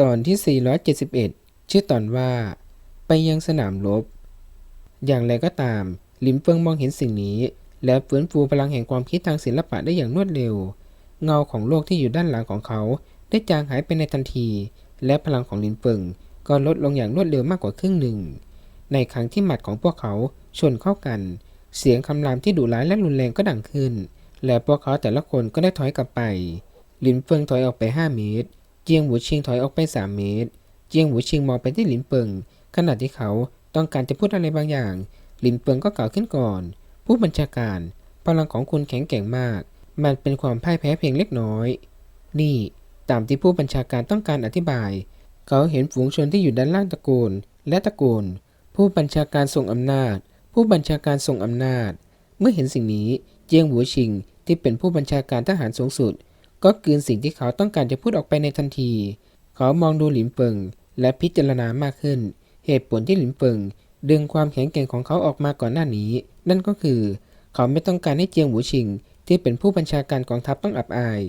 ตอนที่ 471 ชื่อตอนว่า ไปยังสนามรบ อย่างไรก็ตาม ลิมเฟิงมองเห็นสิ่งนี้ และฟื้นฟูพลังแห่งความคิดทางศิลปะได้อย่างรวดเร็ว เงาของโลกที่อยู่ด้านหลังของเขา ได้จางหายไปในทันที และพลังของลินเฟิงก็ลดลงอย่างรวดเร็วมากกว่าครึ่งหนึ่ง ในครั้งที่หมัดของพวกเขาชนเข้ากัน เสียงคำรามที่ดุร้ายและรุนแรงก็ดังขึ้น และพวกเขาแต่ละคนก็ได้ถอยกลับไป ลินเฟิงถอยออกไป 5 เมตร จียงหวูชิงถอยออกไป3เมตร เจียงหวูชิงมองไปที่หลินเฟิง ขณะที่เขาต้องการจะพูดอะไรบางอย่าง หลินเฟิงก็กล่าวขึ้นก่อน ผู้บัญชาการ พลังของคุณแข็งแกร่งมาก มันเป็นความพ่ายแพ้เพียงเล็กน้อย นี่ ตามที่ผู้บัญชาการต้องการอธิบาย เขาเห็นฝูงชนที่อยู่ด้านล่างตะโกน และตะโกน ผู้บัญชาการทรงอำนาจ ผู้บัญชาการทรงอำนาจ เมื่อเห็นสิ่งนี้ เจียงหวูชิงที่เป็นผู้บัญชาการทหารสูงสุด ก็กลืนสิ่งที่เขาต้องการจะพูดออกไปในทันที เขามองดูหลินเฟิงและพิจารณามากขึ้น เหตุผลที่หลินเฟิงดึงความแข็งแกร่งของเขาออกมาก่อนหน้านี้ นั่นก็คือ เขาไม่ต้องการให้เจียงหวูชิง ที่เป็นผู้บัญชาการกองทัพต้องอับอาย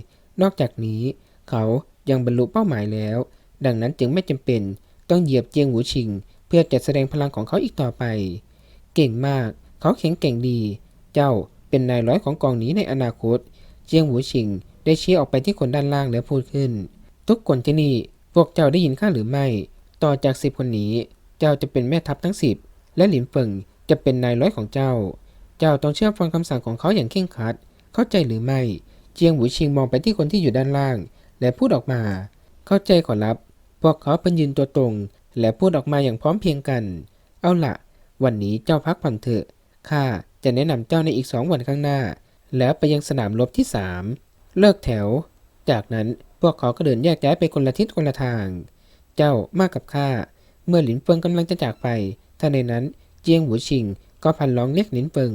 นอกจากนี้ เขายังบรรลุเป้าหมายแล้ว ดังนั้นจึงไม่จำเป็นต้องเหยียบเจียงหวูชิง เพื่อจะแสดงพลังของเขาอีกต่อไป เก่งมาก เขาแข็งแกร่งดี เจ้าเป็นนายร้อยของกองนี้ในอนาคต เจียงหวูชิง ได้ชี้ออกไปที่คนด้านล่างแล้วพูดขึ้น ทุกคนที่นี่พวกเจ้าได้ยินข้าหรือไม่ ต่อจากสิบคนนี้ เจ้าจะเป็นแม่ทัพทั้งสิบและหลินเฟิงจะเป็นนายร้อยของเจ้า เจ้าต้องเชื่อฟังคำสั่งของเขาอย่างเคร่งครัด เข้าใจหรือไม่ เจียงหวูชิงมองไปที่คนที่อยู่ด้านล่าง และพูดออกมา เข้าใจขอรับ พวกเขาเป็นยืนตัวตรง และพูดออกมาอย่างพร้อมเพียงกัน เอาละวันนี้เจ้าพักผ่อนเถอะ ข้าจะแนะนำเจ้าในอีกสองวันข้างหน้า แล้วไปยังสนามรบที่สาม เลิกแถว จากนั้นพวกเขาก็เดินแยกย้ายไปคนละทิศคนละทาง เจ้ามากับข้า เมื่อหลินเฟิงกำลังจะจากไปทันใดนั้นเจียงหวูชิงก็พันร้องเรียกหลินเฟิง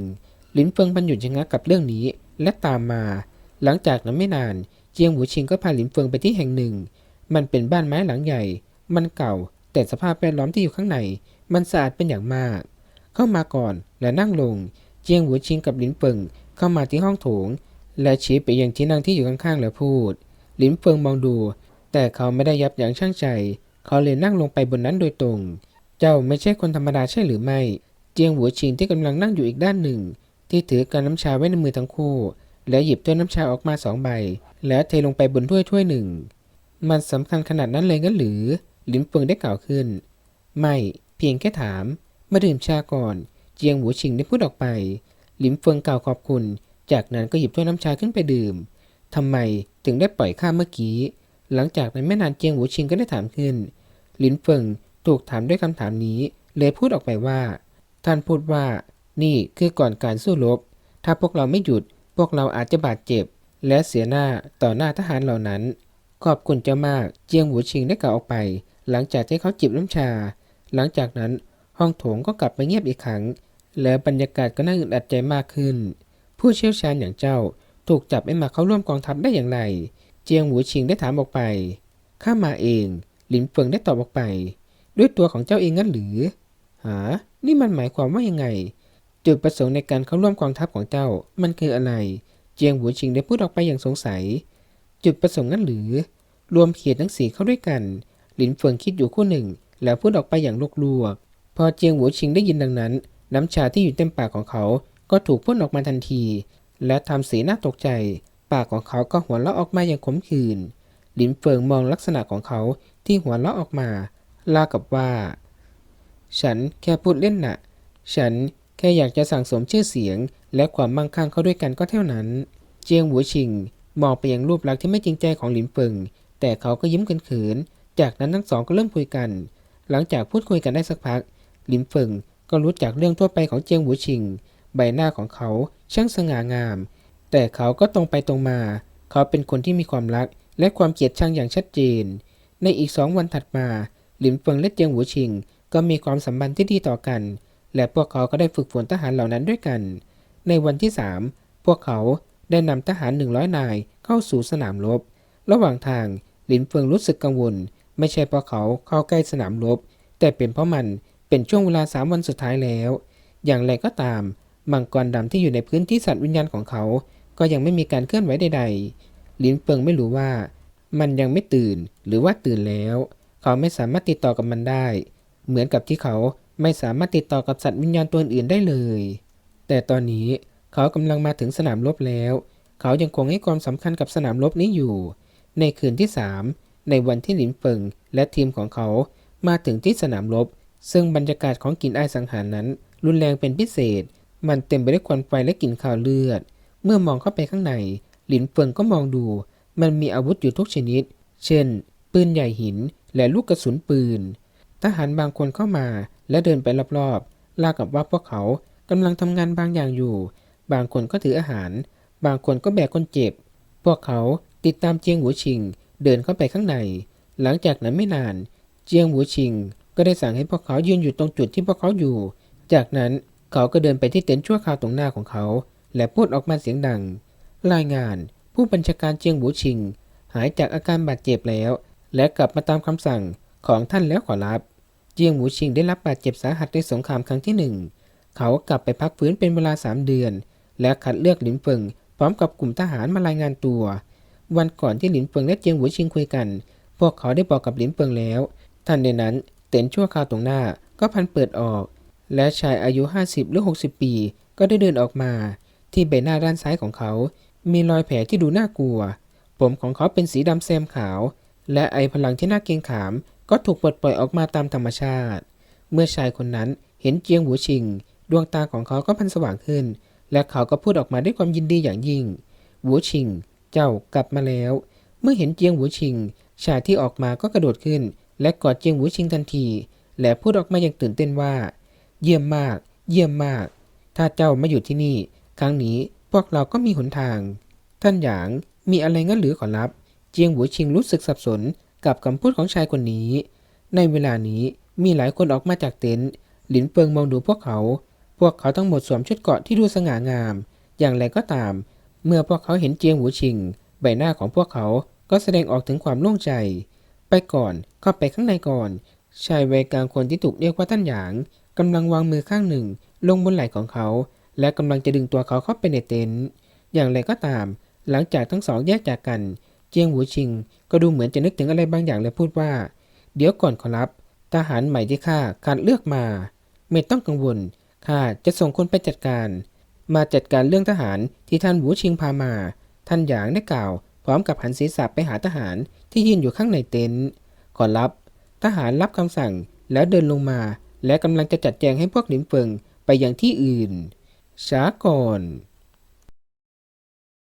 หลินเฟิงพันหยุดชะงักกับเรื่องนี้และตามมา หลังจากนั้นไม่นานเจียงหวูชิงก็พาหลินเฟิงไปที่แห่งหนึ่ง มันเป็นบ้านไม้หลังใหญ่ มันเก่า แต่สภาพแวดล้อมที่อยู่ข้างใน มันสะอาดเป็นอย่างมาก เข้ามาก่อนและนั่งลง เจียงหวูชิงกับหลินเฟิงเข้ามาที่ห้องโถง และชี้ไปยังที่นั่งที่อยู่ข้างๆแล้วพูด หลินเฟิงมองดู แต่เขาไม่ได้ยับยั้งชั่งใจ เขาเลยนั่งลงไปบนนั้นโดยตรง เจ้าไม่ใช่คนธรรมดาใช่หรือไม่ เจียงหัวชิงที่กำลังนั่งอยู่อีกด้านหนึ่ง ที่ถือการน้ำชาไว้ในมือทั้งคู่ แล้วหยิบถ้วยน้ำชาออกมาสองใบ แล้วเทลงไปบนถ้วยถ้วยหนึ่ง มันสำคัญขนาดนั้นเลยงั้นหรือ หลินเฟิงได้กล่าวขึ้น ไม่ เพียงแค่ถาม มาดื่มชาก่อน เจียงหัวชิงได้พูดออกไป หลินเฟิงกล่าวขอบคุณ จากนั้นก็หยิบถ้วยน้ำชาขึ้นไปดื่มทำไมถึงได้ปล่อยข้าเมื่อกี้ หลังจากนั้นไม่นานเจียงหวูชิงก็ได้ถามขึ้น หลินเฟิงถูกถามด้วยคำถามนี้ เลยพูดออกไปว่า ท่านพูดว่า นี่คือก่อนการสู้รบ ถ้าพวกเราไม่หยุด พวกเราอาจจะบาดเจ็บ และเสียหน้าต่อหน้าทหารเหล่านั้น ขอบคุณเจ้ามาก เจียงหวูชิงได้กล่าวออกไป หลังจากที่เขาจิบน้ำชา หลังจากนั้นห้องโถงก็กลับมาเงียบอีกครั้ง และบรรยากาศก็น่าอึดอัดใจมากขึ้น ผู้เชี่ยวชาญอย่างเจ้าถูกจับให้มาเข้าร่วมกองทัพได้อย่างไร เจียงหวูชิงได้ถามออกไป ข้ามาเอง หลินเฟิงได้ตอบออกไป ด้วยตัวของเจ้าเองงั้นหรือ หา นี่มันหมายความว่ายังไง จุดประสงค์ในการเข้าร่วมกองทัพของเจ้า มันคืออะไร เจียงหวูชิงได้พูดออกไปอย่างสงสัย จุดประสงค์นั้นหรือ รวมเขียดทั้งสี่เข้าด้วยกัน หลินเฟิงคิดอยู่คู่หนึ่ง แล้วพูดออกไปอย่างลวกๆพอเจียงหวูชิงได้ยินดังนั้น น้ำชาที่อยู่เต็มปากของเขา ก็ถูกพ่นออกมาทันที และทำสีหน้าตกใจ ปากของเขาก็หัวเราะออกมาอย่างขมขื่นหลินเฟิงมองลักษณะของเขาที่หัวเราะออกมาลากับว่า ฉันแค่พูดเล่นน่ะ ฉันแค่อยากจะสั่งสมชื่อเสียง และความมั่งคั่งเข้าด้วยกันก็เท่านั้น เจียงหัวชิง มองไปยังรูปลักษณ์ที่ไม่จริงใจของหลินเฟิง แต่เขาก็ยิ้มเขินๆจากนั้นทั้งสองก็เริ่มคุยกัน หลังจากพูดคุยกันได้สักพัก หลินเฟิงก็รู้จักเรื่องทั่วไปของเจียงหัวชิง ใบหน้าของเขาช่างสง่างาม แต่เขาก็ตรงไปตรงมา เขาเป็นคนที่มีความรักและความเกลียดชังอย่างชัดเจน ในอีกสองวันถัดมา หลินเฟิงและเจียงหวูชิง ก็มีความสัมพันธ์ที่ดีต่อกัน และพวกเขาก็ได้ฝึกฝนทหารเหล่านั้นด้วยกัน ในวันที่สามพวกเขาได้นำทหารหนึ่งร้อยนายเข้าสู่สนามรบ ระหว่างทางหลินเฟิงรู้สึกกังวล ไม่ใช่เพราะเขาเข้าใกล้สนามรบ แต่เป็นเพราะมันเป็นช่วงเวลาสามวันสุดท้ายแล้ว อย่างไรก็ตาม มังกรดำที่อยู่ในพื้นที่สัตว์วิญญาณของเขา ก็ยังไม่มีการเคลื่อนไหวใดๆหลินเฟิงไม่รู้ว่า มันยังไม่ตื่นหรือว่าตื่นแล้ว เขาไม่สามารถติดต่อกับมันได้ เหมือนกับที่เขาไม่สามารถติดต่อกับสัตว์วิญญาณตัวอื่นได้เลย แต่ตอนนี้เขากำลังมาถึงสนามรบแล้ว เขายังคงให้ความสำคัญกับสนามรบนี้อยู่ ในคืนที่ 3 ในวันที่หลินเฟิงและทีมของเขามาถึงที่สนามรบ ซึ่งบรรยากาศของกลิ่นอายสังหารนั้น รุนแรงเป็นพิเศษ มันเต็มไปด้วยควันไฟและกลิ่นคาวเลือด เมื่อมองเข้าไปข้างใน หลินเฟิงก็มองดู มันมีอาวุธอยู่ทุกชนิด เช่น ปืนใหญ่หินและลูกกระสุนปืน ทหารบางคนเข้ามาและเดินไปรอบๆ ราวกับว่าพวกเขากำลังทำงานบางอย่างอยู่ บางคนก็ถืออาหาร บางคนก็แบกคนเจ็บ พวกเขาติดตามเจียงหัวชิง เดินเข้าไปข้างใน หลังจากนั้นไม่นาน เจียงหัวชิง ก็ได้สั่งให้พวกเขายืนอยู่ตรงจุดที่พวกเขาอยู่ จากนั้น เขาก็เดินไปที่เต็นท์ชั่วคราวตรงหน้าของเขา และพูดออกมาเสียงดัง รายงานผู้บัญชาการเจียงหูชิง หายจากอาการบาดเจ็บแล้ว และกลับมาตามคำสั่งของท่านแล้วขอรับ เจียงหวูชิงได้รับบาดเจ็บสาหัสในสงครามครั้งที่หนึ่งเขากลับไปพักฟื้นเป็นเวลาสามเดือน และคัดเลือกหลินเฟิงพร้อมกับกลุ่มทหารมารายงานตัว วันก่อนที่หลินเฟิงและเจียงหวูชิงคุยกัน พวกเขาได้บอกกับหลินเฟิงแล้วทันใดนั้นเต็นท์ชั่วคราวตรงหน้าก็พันเปิดออก และชายอายุ 50 หรือ 60 ปี ก็ได้เดินออกมา ที่ใบหน้าด้านซ้ายของเขา มีรอยแผลที่ดูน่ากลัว ผมของเขาเป็นสีดำแซมขาว และไอพลังที่น่าเกรงขาม ก็ถูกปลดปล่อยออกมาตามธรรมชาติ เมื่อชายคนนั้นเห็นเจียงหวูชิง ดวงตาของเขาก็พันสว่างขึ้น และเขาก็พูดออกมาด้วยความยินดีอย่างยิ่งหวูชิง เจ้ากลับมาแล้ว เมื่อเห็นเจียงหวูชิง ชายที่ออกมาก็กระโดดขึ้น และกอดเจียงหวูชิงทันที และพูดออกมาอย่างตื่นเต้นว่า เยี่ยมมาก เยี่ยมมาก ถ้าเจ้ามาอยู่ที่นี่ ครั้งนี้พวกเราก็มีหนทาง ท่านหยางมีอะไรงั้นหรือขอรับ เจียงหัวชิงรู้สึกสับสนกับคำพูดของชายคนนี้ ในเวลานี้มีหลายคนออกมาจากเต็นท์หลินเฟิงมองดูพวกเขา พวกเขาทั้งหมดสวมชุดเกาะที่ดูสง่างาม อย่างไรก็ตาม เมื่อพวกเขาเห็นเจียงหัวชิง ใบหน้าของพวกเขาก็แสดงออกถึงความโล่งใจ ไปก่อนเข้าไปข้างในก่อน ชายวัยกลางคนที่ถูกเรียกว่าท่านหยาง กำลังวางมือข้างหนึ่ง ลงบนไหล่ของเขา และกำลังจะดึงตัวเขาเข้าไปในเต็นท์อย่างไรก็ตาม หลังจากทั้งสองแยกจากกัน เจียงหูชิง ก็ดูเหมือนจะนึกถึงอะไรบางอย่างและพูดว่า เดี๋ยวก่อนขอรับ ทหารใหม่ที่ข้าคัดเลือกมา ไม่ต้องกังวลข้าจะส่งคนไปจัดการ มาจัดการเรื่องทหารที่ท่านหูชิงพามา ท่านหยางได้กล่าว พร้อมกับหันศีรษะไปหาทหารที่ยืนอยู่ข้างในเต็นท์ขอรับ ทหารรับคำสั่งแล้วเดินลงมา และกำลังจะจัดแจงให้พวกหลินเฟิงไปยังที่อื่น ช้าก่อน